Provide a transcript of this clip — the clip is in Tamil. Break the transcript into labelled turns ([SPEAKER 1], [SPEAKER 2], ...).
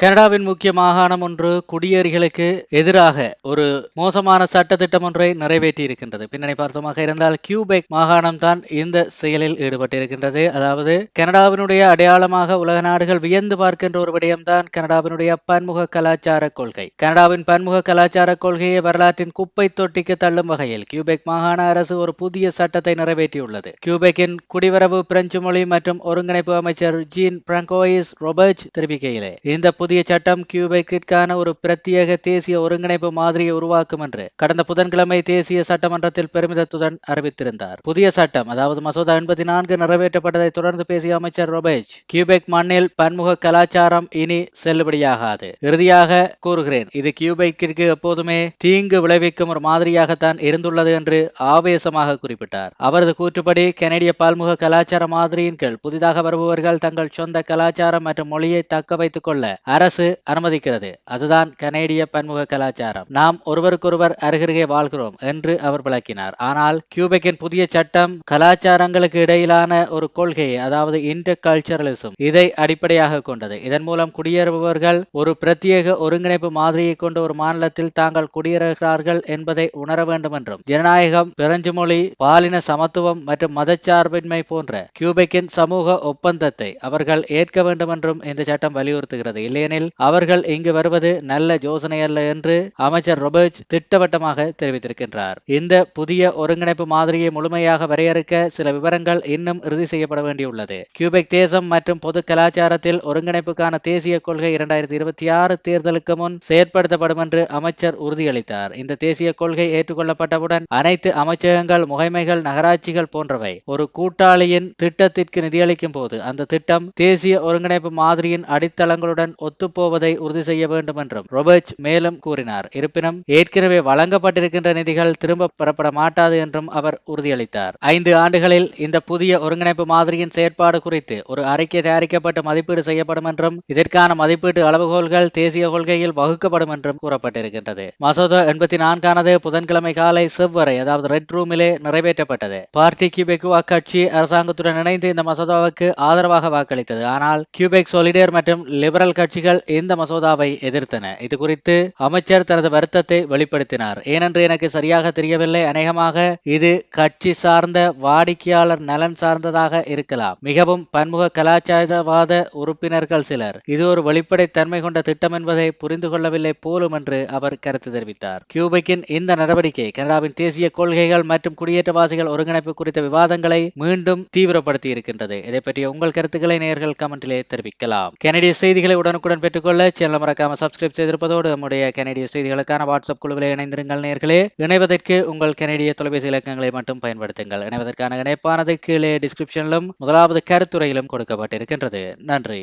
[SPEAKER 1] கனடாவின் முக்கிய மாகாணம் ஒன்று குடியேறிகளுக்கு எதிராக ஒரு மோசமான சட்டத்திட்டம் ஒன்றை நிறைவேற்றி இருக்கின்றது பின்னணி பார்த்தமாக இருந்தால் கியூபெக் மாகாணம் தான் இந்த செயலில் ஈடுபட்டிருக்கின்றது. அதாவது கனடாவினுடைய அடையாளமாக உலக நாடுகள் வியந்து பார்க்கின்ற ஒரு விடயம்தான் கனடாவினுடைய பன்முக கலாச்சார கொள்கை. கனடாவின் பன்முக கலாச்சார கொள்கையை வரலாற்றின் குப்பை தொட்டிக்கு தள்ளும் வகையில் கியூபெக் மாகாண அரசு ஒரு புதிய சட்டத்தை நிறைவேற்றியுள்ளது. கியூபெக்கின் குடிவரவு பிரெஞ்சு மொழி மற்றும் ஒருங்கிணைப்பு அமைச்சர் ஜீன் பிராங்கோயிஸ் ரொபர்ட் தெரிவிக்கையிலே இந்த புதிய சட்டம் கியூபெக்கிற்கான ஒரு பிரத்யேக தேசிய ஒருங்கிணைப்பு மாதிரியை உருவாக்கும் என்று கடந்த புதன்கிழமை தேசிய சட்டமன்றத்தில் பெருமிதத்துடன் அறிவித்திருந்தார். புதிய சட்டம் அதாவது மசோதா எண்பத்தி நான்கு நிறைவேற்றப்பட்டதை தொடர்ந்து பேசிய அமைச்சர் ரொபேஜ் கியூபெக் மண்ணில் பன்முக கலாச்சாரம் இனி செல்லுபடியாகாது. இறுதியாக கூறுகிறேன் இது கியூபெக்கிற்கு எப்போதுமே தீங்கு விளைவிக்கும் ஒரு மாதிரியாகத்தான் இருந்துள்ளது என்று ஆவேசமாக குறிப்பிட்டார். அவரது கூற்றுப்படி கனடிய பல்முக கலாச்சார மாதிரியின் கீழ் புதிதாக வருபவர்கள் தங்கள் சொந்த கலாச்சாரம் மற்றும் மொழியை தக்க வைத்துக் கொள்ள அரசு அனுமதிக்கிறது. அதுதான் கனேடிய பன்முக கலாச்சாரம். நாம் ஒருவருக்கொருவர் அருகருகே வாழ்கிறோம் என்று அவர் விளக்கினார். ஆனால் கியூபெக்கின் புதிய சட்டம் கலாச்சாரங்களுக்கு இடையிலான ஒரு கொள்கையை அதாவது இன்டர் கல்ச்சரலிசம் இதை அடிப்படையாக கொண்டது. இதன் மூலம் குடியேறுபவர்கள் ஒரு பிரத்யேக ஒருங்கிணைப்பு மாதிரியை கொண்ட ஒரு மாநிலத்தில் தாங்கள் குடியேறுகிறார்கள் என்பதை உணர வேண்டும் என்றும் ஜனநாயகம் பிரெஞ்சு மொழி பாலின சமத்துவம் மற்றும் மதச்சார்பின்மை போன்ற கியூபெக்கின் சமூக ஒப்பந்தத்தை அவர்கள் ஏற்க வேண்டும் என்றும் இந்த சட்டம் வலியுறுத்துகிறது. இல்லையெனில் அவர்கள் இங்கு வருவது நல்ல யோசனையல்ல என்று அமைச்சர் ரொபர்ட் திட்டவட்டமாக தெரிவித்திருக்கின்றார். இந்த புதிய ஒருங்கிணைப்பு மாதிரியை முழுமையாக வரையறுக்க சில விவரங்கள் இன்னும் இறுதி செய்யப்பட வேண்டியுள்ளது. கியூபெக் தேசம் மற்றும் பொது கலாச்சாரத்தில் ஒருங்கிணைப்புக்கான தேசிய கொள்கை இரண்டாயிரத்தி இருபத்தி ஆறு தேர்தலுக்கு முன் செயற்படுத்தப்படும் என்று அமைச்சர் உறுதியளித்தார். இந்த தேசிய கொள்கை ஏற்றுக்கொள்ளப்பட்டவுடன் அனைத்து அமைச்சகங்கள் முகைமைகள் நகராட்சிகள் போன்றவை ஒரு கூட்டாளியின் திட்டத்திற்கு நிதியளிக்கும் போது அந்த திட்டம் தேசிய ஒருங்கிணைப்பு மாதிரியின் அடித்தளங்களுடன் ஒத்துப்போவதை உறுதி செய்ய வேண்டும் என்றும் ரொபர்ட் மேலும் கூறினார். இருப்பினும் ஏற்கனவே வழங்கப்பட்டிருக்கின்ற நிதிகள் திரும்ப பெறப்பட மாட்டாது என்றும் அவர் உறுதியளித்தார். ஐந்து ஆண்டுகளில் இந்த புதிய ஒருங்கிணைப்பு மாதிரியின் செயற்பாடு குறித்து ஒரு அறிக்கை தயாரிக்கப்பட்டு மதிப்பீடு செய்யப்படும் என்றும் இதற்கான மதிப்பீட்டு அளவுகோல்கள் தேசிய கொள்கையில் வகுக்கப்படும் என்றும் கூறப்பட்டிருக்கின்றது. மசோதா எண்பத்தி நான்கானது புதன்கிழமை காலை செவ்வரை அதாவது ரெட் ரூமிலே நிறைவேற்றப்பட்டது. பார்ட்டி கியூபெக் கட்சி அரசாங்கத்துடன் இணைந்து இந்த மசோதாவுக்கு ஆதரவாக வாக்களித்தது. ஆனால் கியூபெக் சொலிடேர் மற்றும் லிபரல் கட்சிகள் இந்த மசோதாவை எதிர்த்தன. இது குறித்து அமைச்சர் தனது வருத்தத்தை வெளிப்படுத்தினார். ஏனென்று எனக்கு சரியாக தெரியவில்லை. அநேகமாக இது கட்சி சார்ந்த வாடிக்கையாளர் நலன் சார்ந்ததாக இருக்கலாம். மிகவும் பன்முக கலாச்சாரவாத உறுப்பினர்கள் சிலர். இது ஒரு வெளிப்படைத்தன்மை கொண்ட திட்டம் என்பதை புரிந்து கொள்ளவில்லை போலும் என்று அவர் கருத்து தெரிவித்தார். கியூபெக்கின் இந்த நடவடிக்கை கனடாவின் தேசிய கொள்கைகள் மற்றும் குடியேற்றவாசிகள் ஒருங்கிணைப்பு குறித்த விவாதங்களை மீண்டும் தீவிரப்படுத்தி இருக்கின்றது இதை பற்றிய உங்கள் கருத்துக்களை நேர்கள் கமெண்டிலே தெரிவிக்கலாம். கெனடிய செய்திகளை உடனுக்குடன் பெற்றுக்கொள்ள சேனல் மறக்காம சப்ஸ்கிரைப் செய்திருப்பதோடு நம்முடைய கனடிய செய்திகளுக்கான வாட்ஸ்அப் குழுவில் இணைந்திருங்கள் நேர்களே. இணைவதற்கு உங்கள் கனடிய தொலைபேசி இலக்கங்களை மட்டும் பயன்படுத்துங்கள். இணைவதற்கான இணைப்பானது கீழே டிஸ்கிரிப்ஷனிலும் முதலாவது கருத்துறையிலும் கொடுக்கப்பட்டிருக்கின்றது. நன்றி.